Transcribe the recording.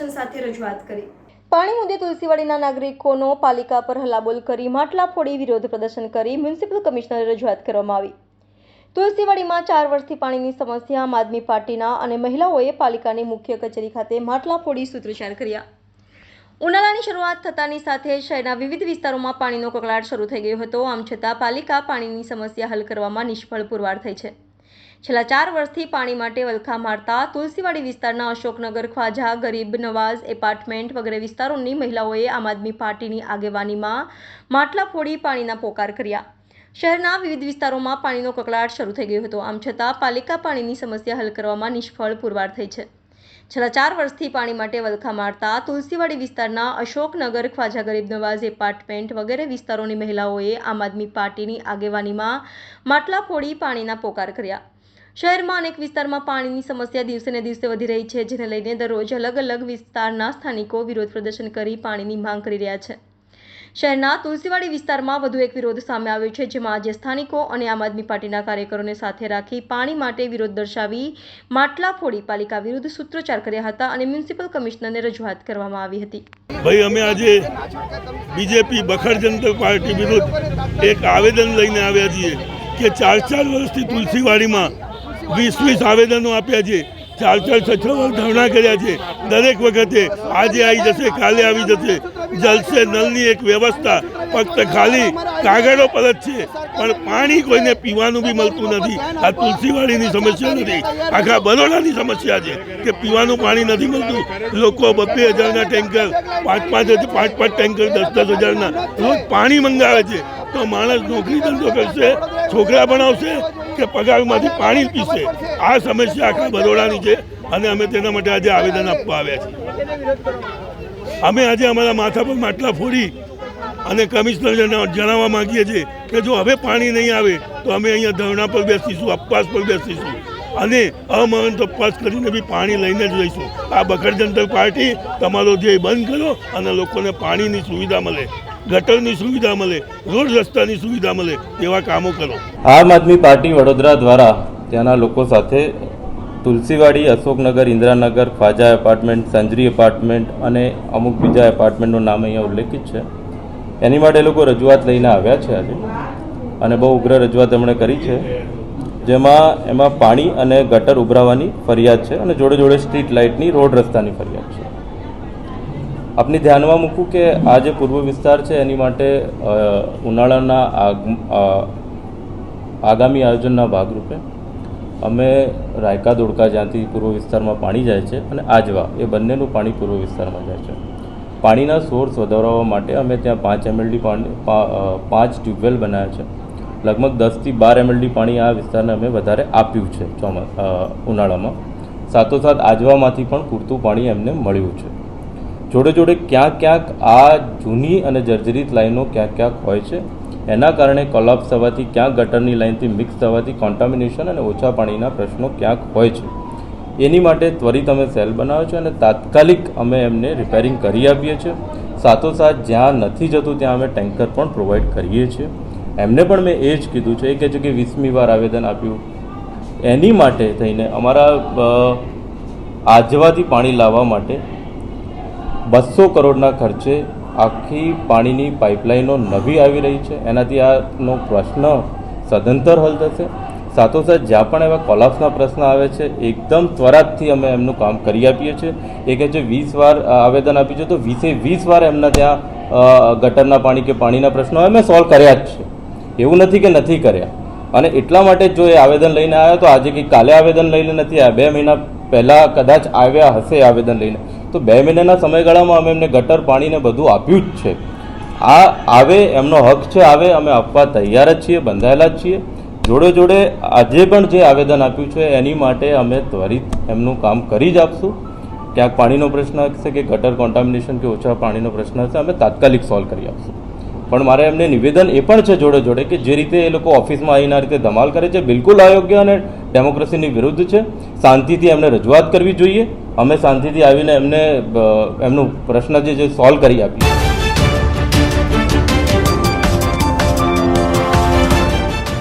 પ્રદર્શન સાથે રજૂઆત કરી. પાણી મુદ્દે તુલસીવાડીના નાગરિકોનો પાલિકા પર હલ્લાબોલ કરી માટલા ફોડી વિરોધ પ્રદર્શન કરી મ્યુનિસિપલ કમિશનરે રજૂઆત કરવામાં આવી. તુલસીવાડીમાં ચાર વર્ષથી પાણીની સમસ્યા, આમ આદમી પાર્ટીના અને મહિલાઓએ પાલિકાની મુખ્ય કચેરી ખાતે માટલા ફોડી સૂત્રોચ્ચાર કર્યા. ઉનાળાની શરૂઆત થતાની સાથે શહેરના વિવિધ વિસ્તારોમાં પાણીનો કકળાટ શરૂ થઈ ગયો હતો. આમ છતાં પાલિકા પાણીની સમસ્યા હલ કરવામાં નિષ્ફળ પુરવાર થઈ છે. છેલ્લા ચાર વર્ષથી પાણી માટે વલખા મારતા તુલસીવાડી વિસ્તારના અશોકનગર, ખ્વાજા, ગરીબ, નવાઝ એપાર્ટમેન્ટ વગેરે વિસ્તારોની મહિલાઓએ આમ આદમી પાર્ટીની આગેવાનીમાં માટલા ફોડી પાણીના પોકાર કર્યા. શહેરના વિવિધ વિસ્તારોમાં પાણીનો કકળાટ શરૂ થઈ ગયો હતો. આમ છતાં પાલિકા પાણીની સમસ્યા હલ કરવામાં નિષ્ફળ પુરવાર થઈ છે. છેલ્લા ચાર વર્ષથી પાણી માટે વલખા મારતા તુલસીવાડી વિસ્તારના અશોકનગર, ખ્વાજા, ગરીબ, નવાઝ એપાર્ટમેન્ટ વગેરે વિસ્તારોની મહિલાઓએ આમ આદમી પાર્ટીની આગેવાનીમાં માટલા ફોડી પાણીના પોકાર કર્યા. શહેરમાં અનેક વિસ્તારમાં પાણીની સમસ્યા દિવસે ને દિવસે વધી રહી છે, જેને લઈને દરરોજ અલગ અલગ વિસ્તારના સ્થાનિકો વિરોધ પ્રદર્શન કરી પાણીની માંગ કરી રહ્યા છે. શહેરના તુલસીવાડી વિસ્તારમાં વધુ એક વિરોધ સામે આવ્યો છે, જેમાં આજે સ્થાનિકો અને આમ આદમી પાર્ટીના કાર્યકરોને સાથે રાખી પાણી માટે વિરોધ દર્શાવી માટલા ફોડી પાલિકા વિરુદ્ધ સૂત્રોચ્ચાર કર્યા હતા અને મ્યુનિસિપલ કમિશનરને રજૂઆત કરવામાં આવી હતી. ભાઈ, અમે આજે બીજેપી બખર જનતા પાર્ટી વિરુદ્ધ એક આવેદન લઈને આવ્યા છીએ કે ચાર ચાર વર્ષથી તુલસીવાડીમાં વીસ વીસ આવેદનો આપ્યા છે. ચાર ચાર છ છ ધરણા કર્યા છે. દરેક વખતે આજે આવી જશે, કાલે આવી જશે. જલસે નલની એક વ્યવસ્થા, ફક્ત ખાલી કાગળો પર જ છે. પણ પાણી કોઈને પીવાનું બી મળતું નથી. આ તુલસીવાડીની સમસ્યા નથી. આખા બરોડાની સમસ્યા છે કે પીવાનું પાણી નથી મળતું. લોકો બબ્બે હજારના ટેન્કર પાંચ પાંચ પાંચ પાંચ ટેન્કર દસ દસ હજારના રોજ પાણી મંગાવે છે. તો માણસ નોકરી ધંધો કરશે? છોકરા ભણાવશે કે પગારમાંથી પાણી પીશે? આ સમસ્યા આખા બરોડાની છે અને અમે તેના માટે આજે આવેદન આપવા આવ્યા છીએ. અમે આજે અમારા માથા પર માટલા ફોડી અને કમિશનરને જણાવવા માંગીએ છીએ કે જો હવે પાણી નહીં આવે, તો અમે અહીંયા ધરણા પર બેસીશું, અપવાસ પર બેસીશું અને અમરંત ઉપવાસ કરીને બી પાણી લઈને જ રહીશું. આ બખડ જનતા પાર્ટી, તમારો ધ્યેય બંધ કરો અને લોકોને પાણીની સુવિધા મળે. ગટરની સુવિધા મળે, રોડ રસ્તાની સુવિધા મળે, એવા કામો કરો. આમ આદમી પાર્ટી વડોદરા દ્વારા ત્યાંના લોકો સાથે તુલસીવાડી, અશોકનગર, ઇન્દિરાનગર, ખ્વાજા એપાર્ટમેન્ટ સંજરી એપાર્ટમેન્ટ અને અમુક બીજા એપાર્ટમેન્ટનું નામ અહીંયા ઉલ્લેખિત છે. એની માટે લોકો રજૂઆત લઈને આવ્યા છે આજે અને બહુ ઉગ્ર રજૂઆત એમણે કરી છે. જેમાં એમાં પાણી અને ગટર ઉભરાવાની ફરિયાદ છે અને જોડે જોડે સ્ટ્રીટ લાઇટની રોડ રસ્તાની ફરિયાદ છે. આપની ધ્યાનમાં મૂકું કે આ જે પૂર્વ વિસ્તાર છે, એની માટે ઉનાળાના આગ- આગામી આયોજનના ભાગરૂપે અમે રાયકા દોડકા જ્યાંથી પૂર્વ વિસ્તારમાં પાણી જાય છે અને આજવા, એ બંનેનું પાણી પૂર્વ વિસ્તારમાં જાય છે. પાણીના સોર્સ વધારવા માટે અમે ત્યાં પાંચ એમએલડી પાણી પાંચ ટ્યુબવેલ બનાવ્યા છે. લગભગ દસથી બાર એમએલડી પાણી આ વિસ્તારને અમે વધારે આપ્યું છે ચોમા ઉનાળામાં. સાથોસાથ આજવામાંથી પણ પૂરતું પાણી એમને મળ્યું છે. જોડે જોડે ક્યાંક ક્યાંક આ જૂની અને જર્જરિત લાઈનો ક્યાંક ક્યાંક હોય છે. એના કારણે કોલાપ્સ થવાથી ક્યાંક ગટરની લાઈનથી મિક્સ થવાથી કોન્ટામિનેશન અને ઓછા પાણીના પ્રશ્નો ક્યાંક હોય છે. એની માટે ત્વરિત અમે સેલ બનાવ્યો છે અને તાત્કાલિક અમે એમને રિપેરિંગ કરી આપીએ છીએ. સાથોસાથ જ્યાં નથી જતું ત્યાં અમે ટેન્કર પણ પ્રોવાઈડ કરીએ છીએ. એમને પણ મેં એ જ કીધું છે. એ કહે છે કે વીસમી વાર આવેદન આપ્યું. એની માટે થઈને અમારા આજવાથી પાણી લાવવા માટે બસો કરોડના ખર્ચે આખી પાણીની પાઇપલાઇનો નવી આવી રહી છે. એનાથી આનો પ્રશ્ન સદંતર હલ થશે. સાથોસાથ જ્યાં પણ એવા કોલાપ્સના પ્રશ્ન આવે છે, એકદમ ત્વરાતથી અમે એમનું કામ કરી આપીએ છીએ. એ કહે છે, વીસ વાર આવેદન આપ્યું છે. તો વીસે, વીસ વાર એમના ત્યાં ગટરના પાણી કે પાણીના પ્રશ્નો અમે સોલ્વ કર્યા જ છે. એવું નથી કે નથી કર્યા. અને એટલા માટે જો એ આવેદન લઈને આવ્યા, તો આજે કંઈ કાલે આવેદન લઈને નથી આવ્યા. બે મહિના પહેલાં કદાચ આવ્યા હશે આવેદન લઈને. તો બે મહિનાના સમયગાળામાં અમે એમને ગટર પાણીને બધું આપ્યું જ છે. આ આવે, એમનો હક છે, આવે, અમે આપવા તૈયાર જ છીએ, બંધાયેલા જ છીએ. જોડે જોડે આજે પણ જે આવેદન આપ્યું છે, એની માટે અમે ત્વરિત એમનું કામ કરી જ આપશું. ક્યાંક પાણીનો પ્રશ્ન હશે કે ગટર કોન્ટામિનેશન કે ઓછા પાણીનો પ્રશ્ન હશે, અમે તાત્કાલિક સોલ્વ કરી આપશું. પણ મારે એમને નિવેદન એ પણ છે જોડે જોડે કે જે રીતે એ લોકો ઓફિસમાં આવીને આ રીતે ધમાલ કરે છે બિલકુલ અયોગ્ય અને ડેમોક્રેસીની વિરુદ્ધ છે. શાંતિથી એમને રજૂઆત કરવી જોઈએ. અમે શાંતિથી આવીને એમને એમનો પ્રશ્ન જે છે, સોલ્વ કરી આપીએ.